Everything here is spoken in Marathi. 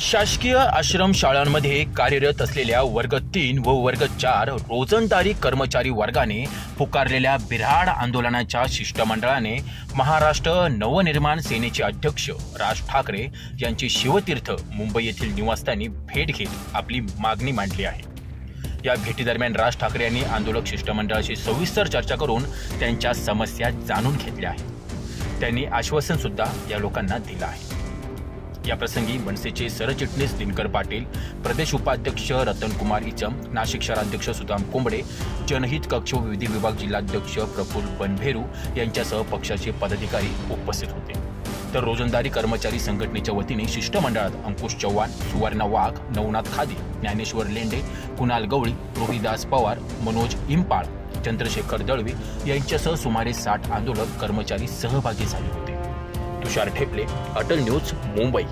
शासकीय आश्रम शाळांमध्ये कार्यरत असलेल्या वर्ग तीन व वर्ग चार रोजंदारी कर्मचारी वर्गाने पुकारलेल्या बिऱ्हाड आंदोलनाच्या शिष्टमंडळाने महाराष्ट्र नवनिर्माण सेनेचे अध्यक्ष राज ठाकरे यांची शिवतीर्थ मुंबई येथील निवासस्थानी भेट घेत आपली मागणी मांडली आहे. या भेटीदरम्यान राज ठाकरे यांनी आंदोलक शिष्टमंडळाशी सविस्तर चर्चा करून त्यांच्या समस्या जाणून घेतल्या आहेत. त्यांनी आश्वासन सुद्धा या लोकांना दिलं आहे. याप्रसंगी मनसेचे सरचिटणीस दिनकर पाटील प्रदेश उपाध्यक्ष रतनकुमार इचम नाशिक शहराध्यक्ष सुदाम कोंबडे जनहित कक्ष विधी विभाग जिल्हाध्यक्ष प्रफुल्ल बनभेरू यांच्यासह पक्षाचे पदाधिकारी उपस्थित होते. तर रोजंदारी कर्मचारी संघटनेच्या वतीने शिष्टमंडळात अंकुश चव्हाण सुवर्णा वाघ नवनाथ खादी ज्ञानेश्वर लेंडे कुणाल गवळी रोहिदास पवार मनोज इम्पाळ चंद्रशेखर दळवी यांच्यासह सुमारे साठ आंदोलक कर्मचारी सहभागी झाले होते. तुषार ठेपले अटल न्यूज मुंबई.